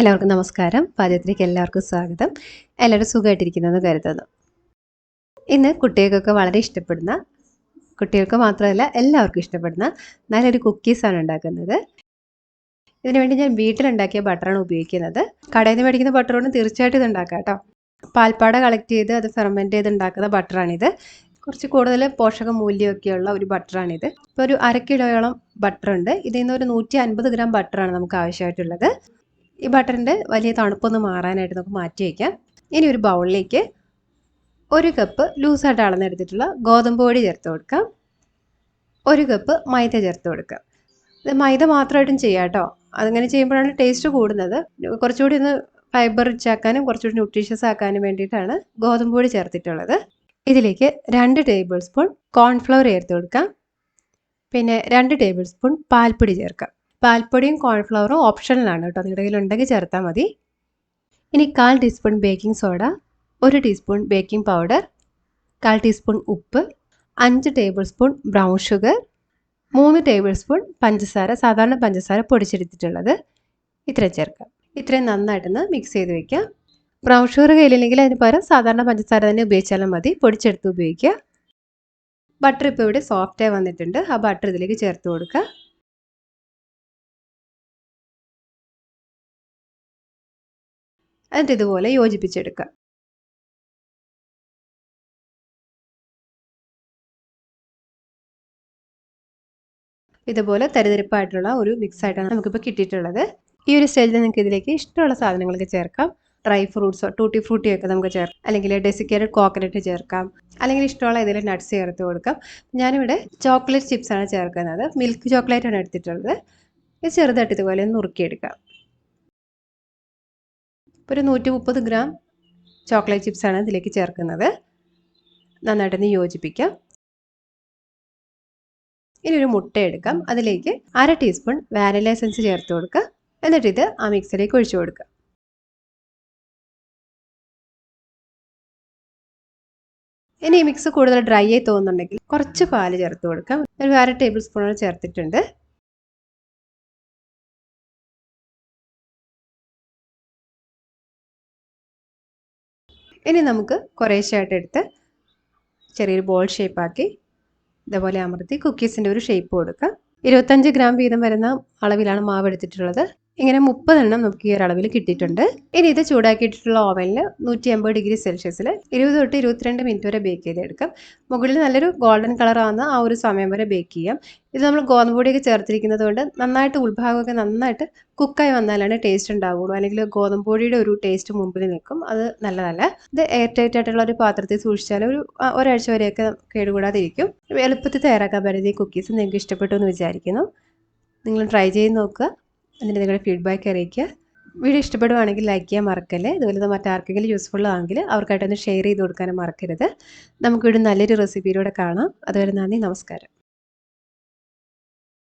എല്ലാവർക്കും നമസ്കാരം. പാചകത്തിലേക്ക് എല്ലാവർക്കും സ്വാഗതം. എല്ലാവരും സുഖമായിട്ടിരിക്കുന്നതെന്ന് കരുതുന്നു. ഇന്ന് കുട്ടികൾക്കൊക്കെ വളരെ ഇഷ്ടപ്പെടുന്ന കുട്ടികൾക്ക് മാത്രമല്ല എല്ലാവർക്കും ഇഷ്ടപ്പെടുന്ന നല്ലൊരു കുക്കീസാണ് ഉണ്ടാക്കുന്നത്. ഇതിനുവേണ്ടി ഞാൻ വീട്ടിലുണ്ടാക്കിയ ബട്ടറാണ് ഉപയോഗിക്കുന്നത്. കടയിൽ നിന്ന് മേടിക്കുന്ന ബട്ടർ തീർച്ചയായിട്ടും ഇത് ഉണ്ടാക്കാം കേട്ടോ. പാൽപ്പാട കളക്ട് ചെയ്ത് അത് ഫെർമെന്റ് ചെയ്ത് ഉണ്ടാക്കുന്ന ബട്ടറാണിത് കുറച്ച് കൂടുതൽ പോഷക മൂല്യമൊക്കെയുള്ള ഒരു ബട്ടറാണിത് ഇപ്പോൾ ഒരു അര കിലോയോളം ബട്ടറുണ്ട് ഇതിൽ നിന്ന് ഒരു നൂറ്റി അൻപത് ഗ്രാം ബട്ടറാണ് നമുക്ക് ആവശ്യമായിട്ടുള്ളത്. ഈ ബട്ടറിന്റെ വലിയ തണുപ്പൊന്ന് മാറാനായിട്ട് നമുക്ക് മാറ്റി വയ്ക്കാം. ഇനി ഒരു ബൗളിലേക്ക് ഒരു കപ്പ് ലൂസായിട്ട് അളന്നെടുത്തിട്ടുള്ള ഗോതമ്പ് പൊടി ചേർത്ത് കൊടുക്കാം. ഒരു കപ്പ് മൈദ ചേർത്ത് കൊടുക്കാം. ഇത് മൈദ മാത്രമായിട്ടും ചെയ്യാം കേട്ടോ. അതങ്ങനെ ചെയ്യുമ്പോഴാണ് ടേസ്റ്റ് കൂടുന്നത്. കുറച്ചുകൂടി ഒന്ന് ഫൈബർ റിച്ച് ആക്കാനും കുറച്ചുകൂടി ന്യൂട്രീഷ്യസ് ആക്കാനും വേണ്ടിയിട്ടാണ് ഗോതമ്പ് പൊടി ചേർത്തിട്ടുള്ളത്. ഇതിലേക്ക് രണ്ട് ടേബിൾ സ്പൂൺ കോൺഫ്ലവർ ചേർത്ത് കൊടുക്കാം. പിന്നെ രണ്ട് ടേബിൾ സ്പൂൺ പാൽപ്പൊടി ചേർക്കാം. പാൽപ്പൊടിയും കോൺഫ്ലവറും ഓപ്ഷണലാണ് കേട്ടോ. നിങ്ങളുടെ കയ്യിൽ ഉണ്ടെങ്കിൽ ചേർത്താൽ മതി. ഇനി കാൽ ടീസ്പൂൺ ബേക്കിംഗ് സോഡ ഒരു ടീസ്പൂൺ ബേക്കിംഗ് പൗഡർ കാൽ ടീസ്പൂൺ ഉപ്പ് അഞ്ച് ടേബിൾ സ്പൂൺ ബ്രൗൺ ഷുഗർ മൂന്ന് ടേബിൾ സ്പൂൺ പഞ്ചസാര സാധാരണ പഞ്ചസാര പൊടിച്ചെടുത്തിട്ടുള്ളത്. ഇത്രയും ചേർക്കാം. ഇത്രയും നന്നായിട്ടൊന്ന് മിക്സ് ചെയ്ത് വെക്കാം ബ്രൗൺ ഷുഗർ കയ്യിലില്ലെങ്കിൽ അതിന് പകരം സാധാരണ പഞ്ചസാര തന്നെ ഉപയോഗിച്ചാലും മതി. പൊടിച്ചെടുത്ത് ഉപയോഗിക്കുക. ബട്ടർ ഇപ്പോൾ ഇവിടെ സോഫ്റ്റായി വന്നിട്ടുണ്ട്. ആ ബട്ടർ ഇതിലേക്ക് ചേർത്ത് കൊടുക്കുക. എന്നിട്ട് ഇതുപോലെ യോജിപ്പിച്ചെടുക്കുക ഇതുപോലെ തരിതരിപ്പായിട്ടുള്ള ഒരു മിക്സ് ആയിട്ടാണ് നമുക്കിപ്പോൾ കിട്ടിയിട്ടുള്ളത്. ഈ ഒരു സ്റ്റേജിൽ നിങ്ങൾക്ക് ഇതിലേക്ക് ഇഷ്ടമുള്ള സാധനങ്ങളൊക്കെ ചേർക്കാം. ഡ്രൈ ഫ്രൂട്ട്സോ ടൂട്ടി ഫ്രൂട്ടിയോ ഒക്കെ നമുക്ക് ചേർക്കാം. അല്ലെങ്കിൽ ഡെസിക്കേറ്റഡ് കോക്കനട്ട് ചേർക്കാം. അല്ലെങ്കിൽ ഇഷ്ടമുള്ള ഇതിൽ നട്ട്സ് ചേർത്ത് കൊടുക്കാം. ഞാനിവിടെ ചോക്ലേറ്റ് ചിപ്സാണ് ചേർക്കുന്നത്. മിൽക്ക് ചോക്ലേറ്റ് ആണ് എടുത്തിട്ടുള്ളത്. ഇത് ചെറുതായിട്ട് ഇതുപോലെ ഒന്ന് നുറുക്കിയെടുക്കാം ഒരു നൂറ്റി മുപ്പത് ഗ്രാം ചോക്ലേറ്റ് ചിപ്സാണ് ഇതിലേക്ക് ചേർക്കുന്നത്. നന്നായിട്ടൊന്ന് യോജിപ്പിക്കാം. ഇനി ഒരു മുട്ട എടുക്കാം. അതിലേക്ക് അര ടീസ്പൂൺ വാനില എസൻസ് ചേർത്ത് കൊടുക്കുക. എന്നിട്ട് ഇത് ആ മിക്സിലേക്ക് ഒഴിച്ചു കൊടുക്കുക. ഇനി ഈ മിക്സ് കൂടുതൽ ഡ്രൈ ആയി തോന്നുന്നുണ്ടെങ്കിൽ കുറച്ച് പാൽ ചേർത്ത് കൊടുക്കാം. ഒരു അര ടേബിൾ സ്പൂണോട് ചേർത്തിട്ടുണ്ട്. ഇനി നമുക്ക് കുറേശ്ശായിട്ട് എടുത്ത് ചെറിയൊരു ബോൾ ഷേപ്പാക്കി ഇതേപോലെ അമർത്തി കുക്കീസിന്റെ ഒരു ഷേപ്പ് കൊടുക്കുക ഇരുപത്തഞ്ച് ഗ്രാം വീതം വരുന്ന അളവിലാണ് മാവ് എടുത്തിട്ടുള്ളത്. ഇങ്ങനെ മുപ്പതെണ്ണം നമുക്ക് ഈ ഒരു അളവിൽ കിട്ടിയിട്ടുണ്ട്. ഇനി ഇത് ചൂടാക്കിയിട്ടുള്ള ഓവനിൽ നൂറ്റി അമ്പത് ഡിഗ്രി സെൽഷ്യസിൽ ഇരുപത് തൊട്ട് ഇരുപത്തിരണ്ട് മിനിറ്റ് വരെ ബേക്ക് ചെയ്തെടുക്കാം. മുകളിൽ നല്ലൊരു ഗോൾഡൻ കളർ ആവുന്ന ആ ഒരു സമയം വരെ ബേക്ക് ചെയ്യാം. ഇത് നമ്മൾ ഗോതമ്പ് പൊടിയൊക്കെ ചേർത്തിരിക്കുന്നത് കൊണ്ട് നന്നായിട്ട് ഉൾഭാഗമൊക്കെ നന്നായിട്ട് കുക്കായി വന്നാലാണ് ടേസ്റ്റ് ഉണ്ടാവുള്ളൂ. അല്ലെങ്കിൽ ഗോതമ്പ് പൊടിയുടെ ഒരു ടേസ്റ്റ് മുമ്പിൽ നിൽക്കും. അത് നല്ലതല്ല. ഇത് എയർ ടൈറ്റ് ആയിട്ടുള്ള ഒരു പാത്രത്തിൽ സൂക്ഷിച്ചാൽ ഒരു ഒരാഴ്ച വരെയൊക്കെ കേടുകൂടാതെ ഇരിക്കും എളുപ്പത്തിൽ തയ്യാറാക്കാൻ പറ്റുന്ന ഈ കുക്കീസ് നിങ്ങൾക്ക് ഇഷ്ടപ്പെട്ടു എന്ന് വിചാരിക്കുന്നു. നിങ്ങൾ ട്രൈ ചെയ്ത് നോക്കുക. എന്നിട്ട് നിങ്ങളുടെ ഫീഡ്ബാക്ക് അറിയിക്കുക. വീഡിയോ ഇഷ്ടപ്പെടുവാണെങ്കിൽ ലൈക്ക് ചെയ്യാൻ മറക്കല്ലേ? ഇതുപോലെ മറ്റാർക്കെങ്കിലും യൂസ്ഫുൾ ആണെങ്കിൽ അവർക്കായിട്ടൊന്ന് ഷെയർ ചെയ്ത് കൊടുക്കാനും മറക്കരുത്. നമുക്ക് നമുക്കിവിടെ നല്ലൊരു റെസിപ്പിയിലൂടെ കാണാം. അതുവരെ നന്ദി നമസ്കാരം.